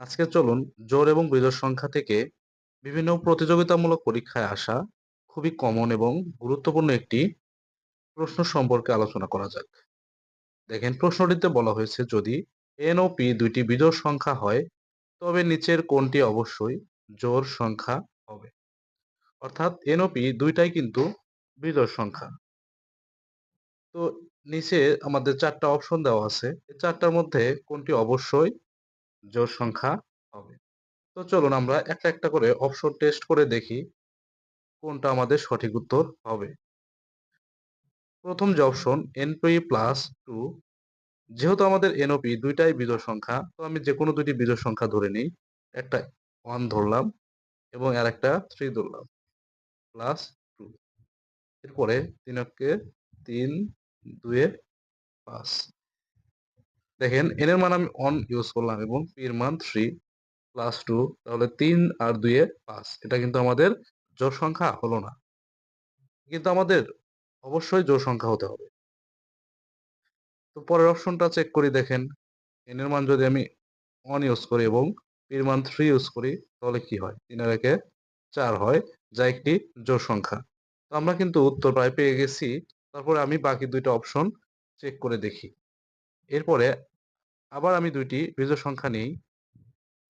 আজকে চলুন জোড় এবং বিজোড় সংখ্যা থেকে বিভিন্ন প্রতিযোগিতামূলক পরীক্ষায় আসা খুবই কমন এবং গুরুত্বপূর্ণ একটি প্রশ্ন সম্পর্কে আলোচনা করা যাক। দেখেন, প্রশ্নটিতে বলা হয়েছে, যদি এন ও পি দুইটি বিজোড় সংখ্যা হয়, তবে নিচের কোনটি অবশ্যই জোর সংখ্যা হবে? অর্থাৎ এন ও পি দুইটাই কিন্তু বিজোড় সংখ্যা। তো নিচে আমাদের চারটা অপশন দেওয়া আছে। এই চারটার মধ্যে কোনটি অবশ্যই জোড় সংখ্যা। হবে। তো চলুন আমরা একটা একটা করে অপশন টেস্ট করে দেখি কোনটা আমাদের সঠিক উত্তর হবে। প্রথম যে অপশন এনপি প্লাস টু যেহেতু আমাদের এনওপি দুইটাই বিজোড় সংখ্যা, তো আমি যে কোনো দুইটি বিজোড় সংখ্যা ধরে নিই। একটা ওয়ান ধরলাম এবং আর একটা থ্রি ধরলাম প্লাস টু এরপরে তিনকে তিন দুয়ে পাঁচ। দেখেন এন এর মান আমি অন ইউজ করলাম এবং পির মান থ্রি প্লাস টু তাহলে তিন আর দুইয়ে পাঁচ। এটা কিন্তু আমাদের জোড় সংখ্যা হলো না। কিন্তু আমাদের অবশ্যই জোড় সংখ্যা হতে হবে। তো পরের অপশনটা চেক করি, দেখেন এন এর মান যদি আমি অন ইউজ করি এবং পির মান থ্রি ইউজ করি, তাহলে কি হয়? তিনের একে চার হয়, যা একটি জোড় সংখ্যা। তো আমরা কিন্তু উত্তর প্রায় পেয়ে গেছি। তারপরে আমি বাকি দুইটা অপশন চেক করে দেখি। এরপরে আবার আমি দুইটি বিজোড় সংখ্যা নিই।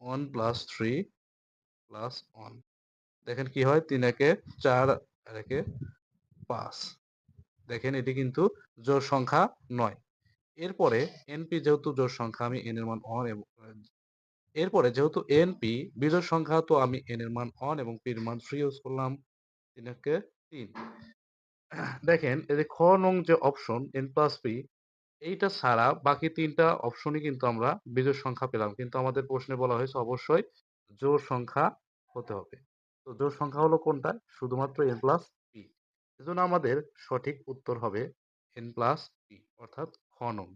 One plus three plus one দেখেন কি হয়? তিন একে চার একে পাঁচ। দেখেন এটি কিন্তু জোড় সংখ্যা নয়। এরপরে এনপি যেহেতু জোড় সংখ্যা, আমি এন এর মান অন এবং, এরপরে যেহেতু এনপি বিজোড় সংখ্যা তো আমি এন এর মান অন এবং পির মান থ্রি ইউজ করলাম। তিন একে তিন। দেখেন, এই যে খ নং যে অপশন এন প্লাস পি এইটা ছাড়া বাকি তিনটা অপশনই কিন্তু আমরা বিজোড় সংখ্যা পেলাম। কিন্তু আমাদের প্রশ্নে বলা হয়েছে অবশ্যই জোড় সংখ্যা হতে হবে। তো জোড় সংখ্যা হলো কোনটা? শুধুমাত্র এন প্লাস পি এজন্য আমাদের সঠিক উত্তর হবে এন প্লাস পি অর্থাৎ খ নং